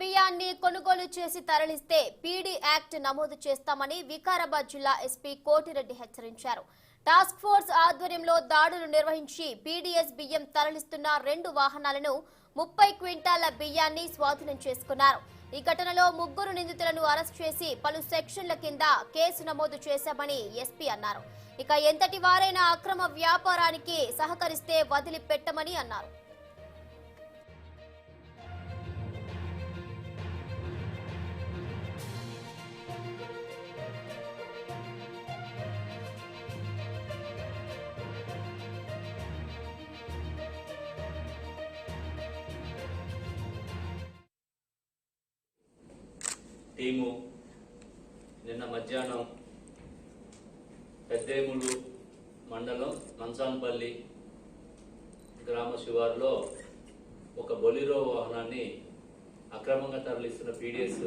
బియ్యాన్ని కొనుగోలు చేసి తరలిస్తే పీడీ యాక్ట్ నమోదు చేస్తామని వికారాబాద్ జిల్లా ఎస్పీ కోటిరెడ్డి హెచ్చరించారు. టాస్క్ ఫోర్స్ ఆధ్వర్యంలో దాడులు నిర్వహించి పీడీఎస్ బియ్యం తరలిస్తున్న రెండు వాహనాలను ముప్పై క్వింటాల బియ్యాన్ని స్వాధీనం చేసుకున్నారు. ఈ ఘటనలో ముగ్గురు నిందితులను అరెస్ట్ చేసి పలు సెక్షన్ల కింద కేసు నమోదు చేశామని ఎస్పీ అన్నారు. ఇక ఎంతటి వారైనా అక్రమ వ్యాపారానికి సహకరిస్తే వదిలిపెట్టమని అన్నారు. టీము నిన్న మధ్యాహ్నం పెద్దేములు మండలం మంచాన్పల్లి గ్రామ శివారులో ఒక బొలిరో వాహనాన్ని అక్రమంగా తరలిస్తున్న పీడిఎస్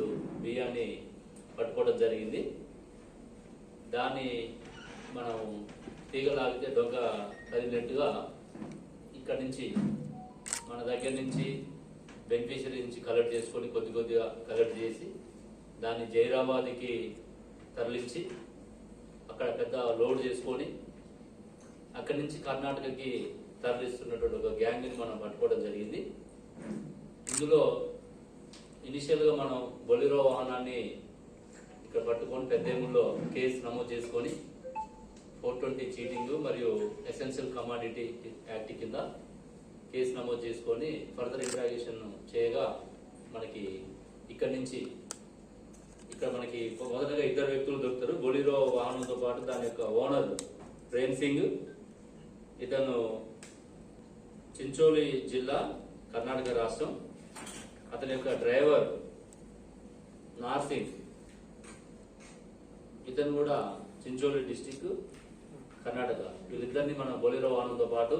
బియ్యాన్ని పట్టుకోవడం జరిగింది. దాన్ని మనం తీగలాగితే దొంగ కదిలినట్టుగా ఇక్కడి నుంచి మన దగ్గర నుంచి బెనిఫిషరీ నుంచి కలెక్ట్ చేసుకొని కొద్ది కొద్దిగా కలెక్ట్ చేసి దాన్ని జైరాబాద్కి తరలించి అక్కడ పెద్ద లోడ్ చేసుకొని అక్కడి నుంచి కర్ణాటకకి తరలిస్తున్నటువంటి ఒక గ్యాంగ్ని మనం పట్టుకోవడం జరిగింది. ఇందులో ఇనిషియల్గా మనం బొలిరో వాహనాన్ని ఇక్కడ పట్టుకొని పెద్దేముల్లో కేసు నమోదు చేసుకొని ఫోర్ ట్వంటీ చీటింగ్ మరియు ఎసెన్షియల్ కమాడిటీ యాక్ట్ కింద కేసు నమోదు చేసుకొని ఫర్దర్ ఇంట్రాగేషన్ చేయగా మనకి ఇక్కడి నుంచి ఇక్కడ మనకి మొదటగా ఇద్దరు వ్యక్తులు దొరుకుతారు. బొలిరో వాహనంతో పాటు దాని యొక్క ఓనర్ ప్రేమ్ సింగ్ ఇతను చించోలి జిల్లా కర్ణాటక రాష్ట్రం. అతని యొక్క డ్రైవర్ నార్సింగ్ ఇతను కూడా చించోలి డిస్టిక్ కర్ణాటక. వీళ్ళిద్దరిని మన బొలిరో వాహనంతో పాటు